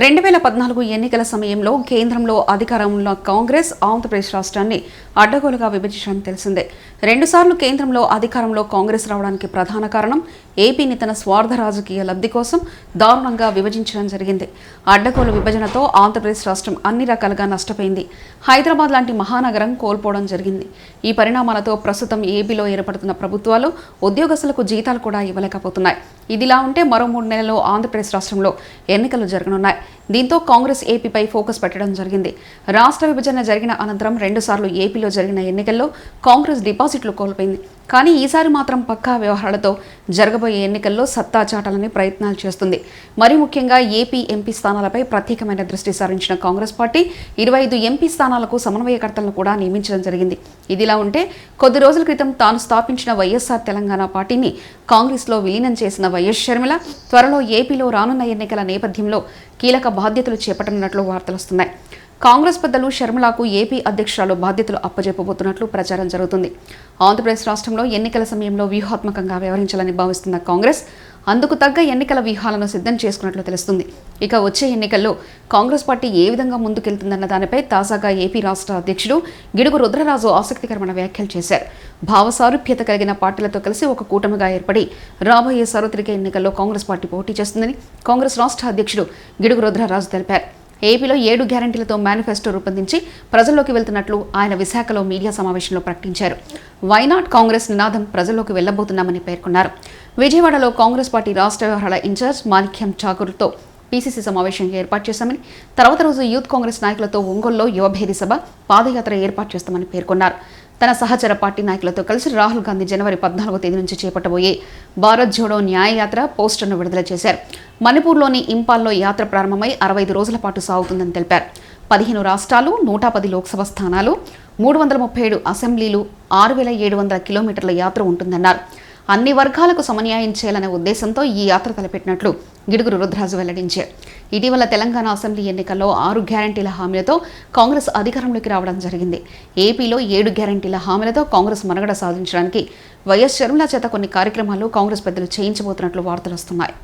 రెండు వేల పద్నాలుగు ఎన్నికల సమయంలో కేంద్రంలో అధికారంలో కాంగ్రెస్ ఆంధ్రప్రదేశ్ రాష్ట్రాన్ని అడ్డగోలుగా విభజించడం తెలిసిందే. రెండుసార్లు కేంద్రంలో అధికారంలో కాంగ్రెస్ రావడానికి ప్రధాన కారణం ఏపీని తన స్వార్థ రాజకీయ లబ్ధి కోసం దారుణంగా విభజించడం జరిగింది. అడ్డగోలు విభజనతో ఆంధ్రప్రదేశ్ రాష్ట్రం అన్ని రకాలుగా నష్టపోయింది. హైదరాబాద్ లాంటి మహానగరం కోల్పోవడం జరిగింది. ఈ పరిణామాలతో ప్రస్తుతం ఏపీలో ఏర్పడుతున్న ప్రభుత్వాలు ఉద్యోగస్తులకు జీతాలు కూడా ఇవ్వలేకపోతున్నాయి. ఇదిలా ఉంటే మరో మూడు నెలల్లో ఆంధ్రప్రదేశ్ రాష్ట్రంలో ఎన్నికలు జరగనున్నాయి. దీంతో కాంగ్రెస్ ఏపీపై ఫోకస్ పెట్టడం జరిగింది. రాష్ట్ర విభజన జరిగిన అనంతరం రెండుసార్లు ఏపీలో జరిగిన ఎన్నికల్లో కాంగ్రెస్ డిపాజిట్లు కోల్పోయింది. కానీ ఈసారి మాత్రం పక్కా వ్యవహారాలతో జరగబోయే ఎన్నికల్లో సత్తా చాటాలని ప్రయత్నాలు చేస్తుంది. మరి ముఖ్యంగా ఏపీ ఎంపీ స్థానాలపై ప్రత్యేకమైన దృష్టి సారించిన కాంగ్రెస్ పార్టీ ఇరవై ఐదు ఎంపీ స్థానాలకు సమన్వయకర్తలను కూడా నియమించడం జరిగింది. ఇదిలా ఉంటే కొద్ది రోజుల క్రితం తాను స్థాపించిన వైఎస్ఆర్ తెలంగాణ పార్టీని కాంగ్రెస్లో విలీనం చేసిన వైఎస్ షర్మిల త్వరలో ఏపీలో రానున్న ఎన్నికల నేపథ్యంలో కీలక బాధ్యతలు చేపట్టనున్నట్లు వార్తలు వస్తున్నాయి. కాంగ్రెస్ పెద్దలు షర్మిలాకు ఏపీ అధ్యక్షురాలు బాధ్యతలు అప్పజెప్పబోతున్నట్లు ప్రచారం జరుగుతుంది. ఆంధ్రప్రదేశ్ రాష్ట్రంలో ఎన్నికల సమయంలో వ్యూహాత్మకంగా వ్యవహరించాలని భావిస్తున్న కాంగ్రెస్ అందుకు తగ్గ ఎన్నికల వ్యూహాలను సిద్ధం చేసుకున్నట్లు తెలుస్తుంది. ఇక వచ్చే ఎన్నికల్లో కాంగ్రెస్ పార్టీ ఏ విధంగా ముందుకెళ్తుందన్న దానిపై తాజాగా ఏపీ రాష్ట్ర అధ్యక్షుడు గిడుగు రుద్రరాజు ఆసక్తికరమైన వ్యాఖ్యలు చేశారు. భావసారూప్యత కలిగిన పార్టీలతో కలిసి ఒక కూటమిగా ఏర్పడి రాబోయే సార్వత్రిక ఎన్నికల్లో కాంగ్రెస్ పార్టీ పోటీ చేస్తుందని కాంగ్రెస్ రాష్ట్ర అధ్యక్షుడు గిడుగు రుద్రరాజు తెలిపారు. ఏపీలో ఏడు గ్యారంటీలతో మేనిఫెస్టో రూపొందించి ప్రజల్లోకి వెళ్తున్నట్లు ఆయన విశాఖలో మీడియా సమావేశంలో ప్రకటించారు. వైనాట్ కాంగ్రెస్ నినాదం ప్రజల్లోకి వెళ్ళబోతున్నామని పేర్కొన్నారు. విజయవాడలో కాంగ్రెస్ పార్టీ రాష్ట్ర వ్యవహారాల ఇన్ఛార్జ్ మాణిక్యం ఠాకూర్తో పీసీసీ సమావేశం ఏర్పాటు చేశామని తర్వాత రోజు యూత్ కాంగ్రెస్ నాయకులతో ఒంగోలులో యువభేరి సభ పాదయాత్ర ఏర్పాటు చేస్తామని పేర్కొన్నారు. తన సహచర పార్టీ నాయకులతో కలిసి రాహుల్ గాంధీ జనవరి పద్నాలుగో తేదీ నుంచి చేపట్టబోయే భారత్ జోడో న్యాయయాత్ర పోస్టర్ను విడుదల చేశారు. మణిపూర్లోని ఇంపాల్లో యాత్ర ప్రారంభమై అరవై ఐదు రోజుల పాటు సాగుతుందని తెలిపారు. పదిహేను రాష్ట్రాలు నూట పది లోక్సభ స్థానాలు మూడు వందల ముప్పై ఏడు అసెంబ్లీలు ఆరు వేల ఏడు వందల కిలోమీటర్ల యాత్ర ఉంటుందన్నారు. అన్ని వర్గాలకు సమన్యాయం చేయాలనే ఉద్దేశంతో ఈ యాత్ర తలపెట్టినట్లు గిడుగురు రుద్రాజు వెల్లడించారు. ఇటీవల తెలంగాణ అసెంబ్లీ ఎన్నికల్లో ఆరు గ్యారంటీల హామీలతో కాంగ్రెస్ అధికారంలోకి రావడం జరిగింది. ఏపీలో ఏడు గ్యారంటీల హామీలతో కాంగ్రెస్ మనుగడ సాధించడానికి వైఎస్ షర్మిల చేత కొన్ని కార్యక్రమాలు కాంగ్రెస్ పెద్దలు చేయించబోతున్నట్లు వార్తలు వస్తున్నాయి.